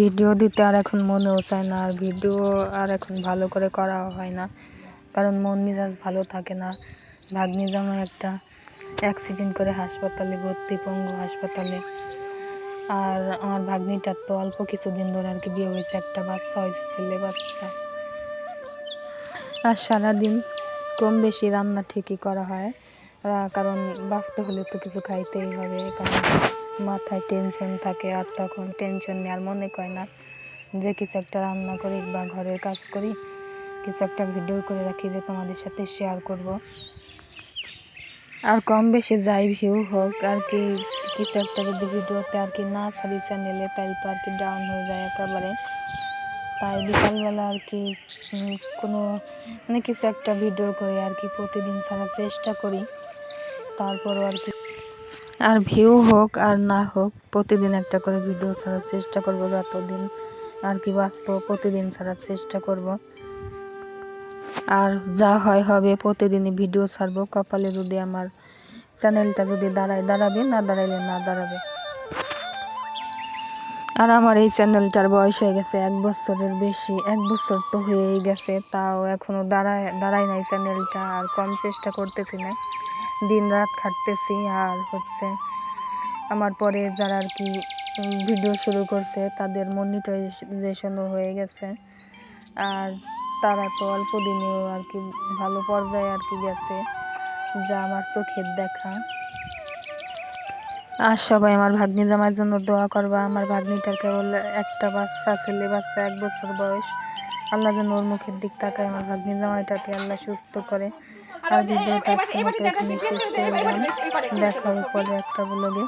Video দিতে আর এখন মনেও চায় না, আর ভিডিও আর এখন ভালো করে করাও হয় না। কারণ মন মেজাজ ভালো থাকে না। ভাগ্নি জামাই একটা অ্যাক্সিডেন্ট করে হাসপাতালে ভর্তি পঙ্গু হাসপাতালে। আর আমার ভাগ্নিটার তো অল্প কিছুদিন ধরে আর কি বিয়ে হয়েছে, একটা বাচ্চা হয়েছে, ছেলে বাচ্চা। আর সারাদিন কম বেশি রান্না ঠিকই করা হয়। কারণ বাঁচতে হলে তো কিছু খাইতেই হবে কারণ মাথায় টেনশন থাকে আর তখন টেনশন নেওয়ার মনে কয় না যে কিছু একটা রান্না করি বা ঘরের কাজ করি, কিছু একটা ভিডিও করে রাখি যে তোমাদের সাথে শেয়ার করব। আর কম বেশি যাই ভিউ হোক, আর কি কিছু একটা যদি ভিডিওতে আর কি না ছাড়ি চ্যানেলে তাহলে তো আর কি ডাউন হয়ে যায় একেবারে। তাই বিকালবেলা আর কি কোনো মানে কিছু একটা ভিডিও করে আর কি প্রতিদিন ছাড়ার চেষ্টা করি। তারপরও আর কি আর ভিউ হোক আর না হোক, প্রতিদিন একটা করে ভিডিও ছাড়ার চেষ্টা করব যতদিন আর কি বাঁচবো প্রতিদিন ছাড়ার চেষ্টা করব। আর যা হয় হবে প্রতিদিনই ভিডিও ছাড়বো। কপালে যদি আমার চ্যানেলটা যদি দাঁড়ায়, দাঁড়াবে, না দাঁড়াইলে না দাঁড়াবে। আর আমার এই চ্যানেলটার বয়স হয়ে গেছে এক বছরের বেশি, এক বছর তো হয়েই গেছে, তাও এখনও দাঁড়ায় দাঁড়ায় নাই চ্যানেলটা আর কম চেষ্টা করতেছি না। দিন রাত খাটতেছি আর হচ্ছে আমার পরে যারা আর কি ভিডিও শুরু করছে, তাদের মনিটাইজেশনও হয়ে গেছে। আর তারা তো অল্প দিনেও আর কি ভালো পর্যায়ে আর কি গেছে, যা আমার চোখের দেখা। আর সবাই আমার ভাগ্নি জামার জন্য দোয়া করবা। আমার ভাগ্নিটার কেবল একটা বাচ্চা, ছেলে বাচ্চা, এক বছর বয়স। আল্লাহ যেন ওর মুখের দিক তাকায় আমার ভাগ্নি জামাইটাকে আল্লাহ সুস্থ করে। আর ভিডিওটা আজকের মতো এখানে শেষ করে দেখা হবে পরে একটা ব্লগে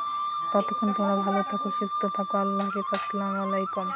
ততক্ষণ তোমরা ভালো থাকো সুস্থ থাকো। আল্লাহ হাফিজ আসসালামু আলাইকুম।